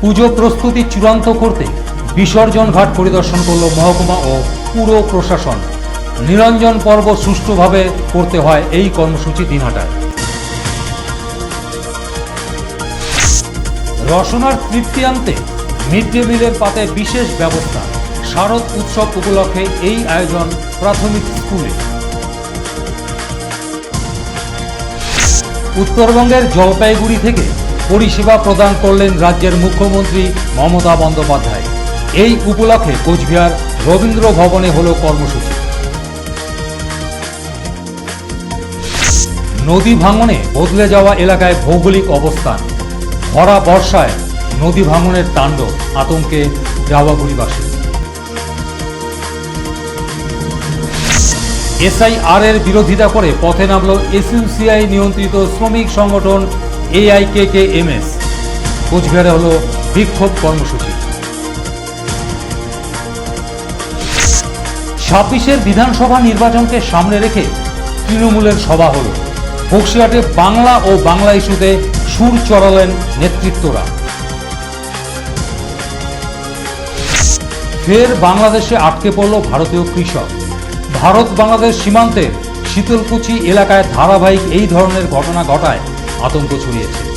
পুজো প্রস্তুতি চূড়ান্ত করতে বিসর্জন ঘাট পরিদর্শন করল মহকুমা ও পুর প্রশাসন। নিরঞ্জন পর্ব সুষ্ঠুভাবে করতে হয় এই কর্মসূচি দিনহাটায়। রসনার তৃপ্তি আনতে মিড ডে মিলের পাতে বিশেষ ব্যবস্থা। শারদ উৎসব উপলক্ষে এই আয়োজন প্রাথমিক স্কুলে। উত্তরবঙ্গের জলপাইগুড়ি থেকে পরিষেবা প্রদান করলেন রাজ্যের মুখ্যমন্ত্রী মমতা বন্দ্যোপাধ্যায়। এই উপলক্ষে কোচবিহার রবীন্দ্র ভবনে হলো কর্মসূচি। নদী ভাঙনে বদলে যাওয়া এলাকায় ভৌগোলিক অবস্থান। ভরা বর্ষায় নদী ভাঙনের তাণ্ডব আতঙ্কে জাওয়াগুড়িবাসী এসআইআর এর বিরোধিতা করে পথে নামল এসইউসিআই নিয়ন্ত্রিত শ্রমিক সংগঠন এআইকেকেএমএস। কোচবিহারে হলো বিক্ষোভ কর্মসূচি। ছাব্বিশের বিধানসভা নির্বাচনকে সামনে রেখে তৃণমূলের সভা হল। বক্সিয়াটে বাংলা ও বাংলা ইস্যুতে সুর চড়ালেন নেতৃত্বরা। ফের বাংলাদেশে আটকে পড়ল ভারতীয় কৃষক। ভারত বাংলাদেশ সীমান্তের শীতলকুচি এলাকায় ধারাবাহিক এই ধরনের ঘটনা ঘটায় 아동도 조리했죠.